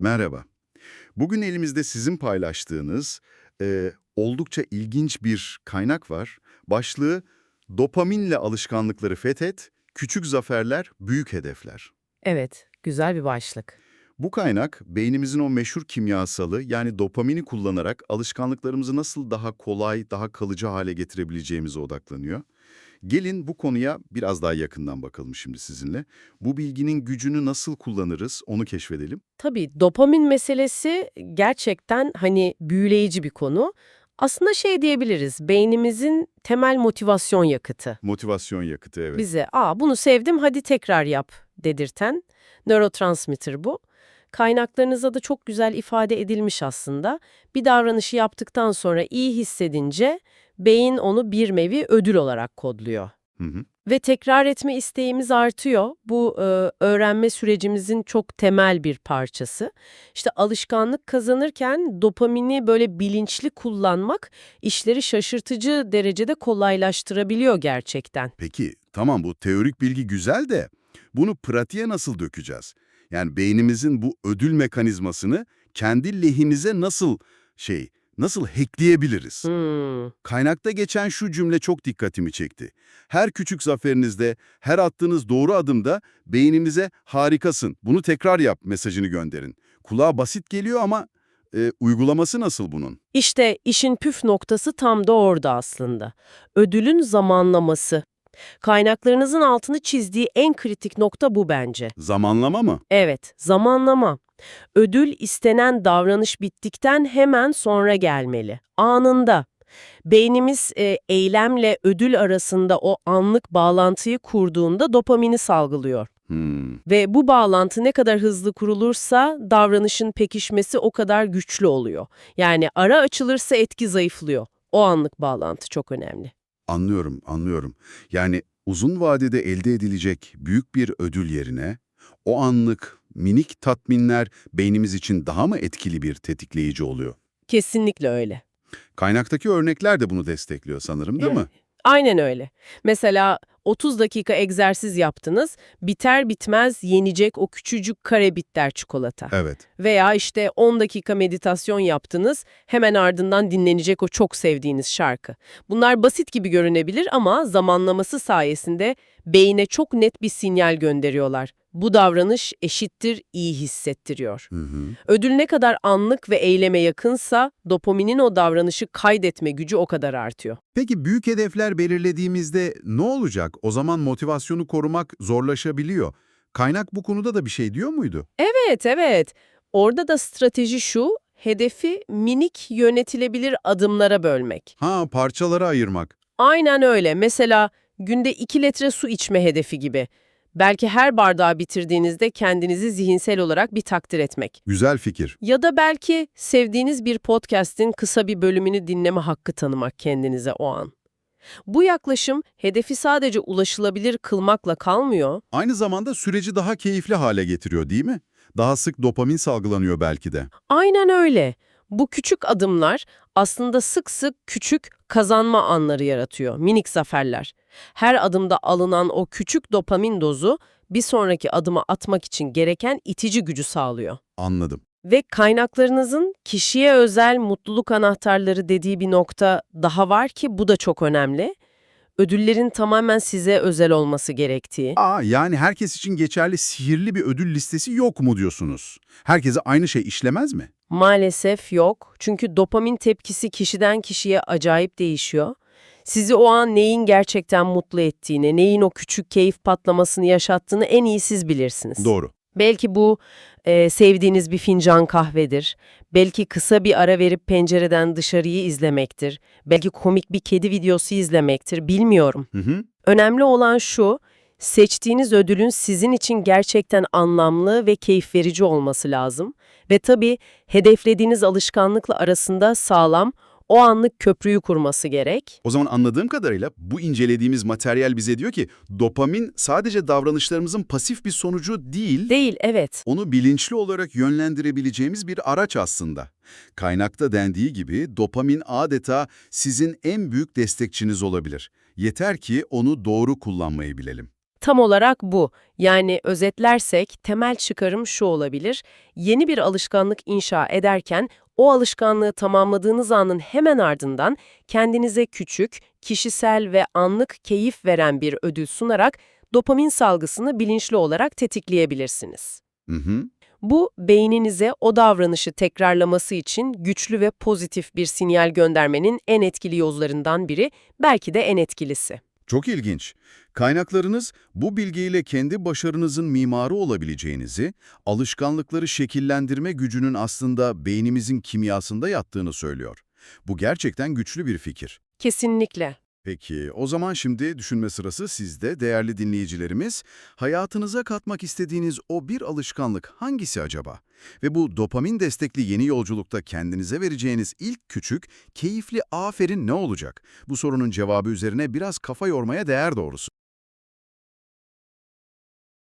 Merhaba. Bugün elimizde sizin paylaştığınız e, oldukça ilginç bir kaynak var. Başlığı Dopaminle alışkanlıkları fethet, küçük zaferler, büyük hedefler. Evet, güzel bir başlık. Bu kaynak beynimizin o meşhur kimyasalı yani dopamini kullanarak alışkanlıklarımızı nasıl daha kolay, daha kalıcı hale getirebileceğimize odaklanıyor. Gelin bu konuya biraz daha yakından bakalım şimdi sizinle. Bu bilginin gücünü nasıl kullanırız onu keşfedelim. Tabii dopamin meselesi gerçekten hani büyüleyici bir konu. Aslında şey diyebiliriz, beynimizin temel motivasyon yakıtı. Motivasyon yakıtı evet. Bize, aa bunu sevdim hadi tekrar yap dedirten nörotransmitter bu. Kaynaklarınızda da çok güzel ifade edilmiş aslında. Bir davranışı yaptıktan sonra iyi hissedince beyin onu bir nevi ödül olarak kodluyor. Hı hı. Ve tekrar etme isteğimiz artıyor. Bu e, öğrenme sürecimizin çok temel bir parçası. İşte alışkanlık kazanırken dopamini böyle bilinçli kullanmak işleri şaşırtıcı derecede kolaylaştırabiliyor gerçekten. Peki tamam bu teorik bilgi güzel de bunu pratiğe nasıl dökeceğiz? Yani beynimizin bu ödül mekanizmasını kendi lehimize nasıl şey, nasıl hackleyebiliriz? Hmm, Kaynakta geçen şu cümle çok dikkatimi çekti. Her küçük zaferinizde, her attığınız doğru adımda beyninize harikasın, bunu tekrar yap mesajını gönderin. Kulağa basit geliyor ama e, uygulaması nasıl bunun? İşte işin püf noktası tam da orada aslında. Ödülün zamanlaması. Kaynaklarınızın altını çizdiği en kritik nokta bu bence. Zamanlama mı? Evet, zamanlama. Ödül istenen davranış bittikten hemen sonra gelmeli. Anında. Beynimiz e, eylemle ödül arasında o anlık bağlantıyı kurduğunda dopamini salgılıyor. Hmm. Ve bu bağlantı ne kadar hızlı kurulursa davranışın pekişmesi o kadar güçlü oluyor. Yani ara açılırsa etki zayıflıyor. O anlık bağlantı çok önemli. Anlıyorum, anlıyorum. Yani uzun vadede elde edilecek büyük bir ödül yerine o anlık minik tatminler beynimiz için daha mı etkili bir tetikleyici oluyor? Kesinlikle öyle. Kaynaktaki örnekler de bunu destekliyor sanırım değil mi? Aynen öyle. Mesela 30 dakika egzersiz yaptınız, biter bitmez yenecek o küçücük kare bitter çikolata. Evet. Veya işte 10 dakika meditasyon yaptınız, hemen ardından dinlenecek o çok sevdiğiniz şarkı. Bunlar basit gibi görünebilir ama zamanlaması sayesinde beyine çok net bir sinyal gönderiyorlar. Bu davranış eşittir iyi hissettiriyor. Hı hı. Ödül ne kadar anlık ve eyleme yakınsa dopaminin o davranışı kaydetme gücü o kadar artıyor. Peki büyük hedefler belirlediğimizde ne olacak? O zaman motivasyonu korumak zorlaşabiliyor. Kaynak bu konuda da bir şey diyor muydu? Evet, evet. Orada da strateji şu, hedefi minik yönetilebilir adımlara bölmek. Ha, parçalara ayırmak. Aynen öyle. Mesela günde 2 litre su içme hedefi gibi. Belki her bardağı bitirdiğinizde kendinizi zihinsel olarak bir takdir etmek. Güzel fikir. Ya da belki sevdiğiniz bir podcast'in kısa bir bölümünü dinleme hakkı tanımak kendinize o an. Bu yaklaşım hedefi sadece ulaşılabilir kılmakla kalmıyor, Aynı zamanda süreci daha keyifli hale getiriyor değil mi? Daha sık dopamin salgılanıyor belki de. Aynen öyle. Bu küçük adımlar aslında sık sık küçük kazanma anları yaratıyor, minik zaferler. Her adımda alınan o küçük dopamin dozu bir sonraki adıma atmak için gereken itici gücü sağlıyor. Anladım. Ve kaynaklarınızın kişiye özel mutluluk anahtarları dediği bir nokta daha var ki bu da çok önemli. Ödüllerin tamamen size özel olması gerektiği. Aa, yani herkes için geçerli sihirli bir ödül listesi yok mu diyorsunuz? Herkese aynı şey işlemez mi? Maalesef yok. Çünkü dopamin tepkisi kişiden kişiye acayip değişiyor. Sizi o an neyin gerçekten mutlu ettiğini, neyin o küçük keyif patlamasını yaşattığını en iyi siz bilirsiniz. Doğru. Belki bu e, sevdiğiniz bir fincan kahvedir. Belki kısa bir ara verip pencereden dışarıyı izlemektir. Belki komik bir kedi videosu izlemektir. Bilmiyorum. Hı hı. Önemli olan şu, seçtiğiniz ödülün sizin için gerçekten anlamlı ve keyif verici olması lazım. Ve tabii hedeflediğiniz alışkanlıkla arasında sağlam, o anlık köprüyü kurması gerek. O zaman anladığım kadarıyla bu incelediğimiz materyal bize diyor ki dopamin sadece davranışlarımızın pasif bir sonucu değil, Değil, evet. onu bilinçli olarak yönlendirebileceğimiz bir araç aslında. Kaynakta dendiği gibi dopamin adeta sizin en büyük destekçiniz olabilir. Yeter ki onu doğru kullanmayı bilelim. Tam olarak bu. Yani özetlersek temel çıkarım şu olabilir. Yeni bir alışkanlık inşa ederken o alışkanlığı tamamladığınız anın hemen ardından kendinize küçük, kişisel ve anlık keyif veren bir ödül sunarak dopamin salgısını bilinçli olarak tetikleyebilirsiniz. Hı hı. Bu, beyninize o davranışı tekrarlaması için güçlü ve pozitif bir sinyal göndermenin en etkili yollarından biri, belki de en etkilisi. Çok ilginç. Kaynaklarınız bu bilgiyle kendi başarınızın mimarı olabileceğinizi, alışkanlıkları şekillendirme gücünün aslında beynimizin kimyasında yattığını söylüyor. Bu gerçekten güçlü bir fikir. Kesinlikle. Peki, o zaman şimdi düşünme sırası sizde değerli dinleyicilerimiz. Hayatınıza katmak istediğiniz o bir alışkanlık hangisi acaba? Ve bu dopamin destekli yeni yolculukta kendinize vereceğiniz ilk küçük, keyifli aferin ne olacak? Bu sorunun cevabı üzerine biraz kafa yormaya değer doğrusu.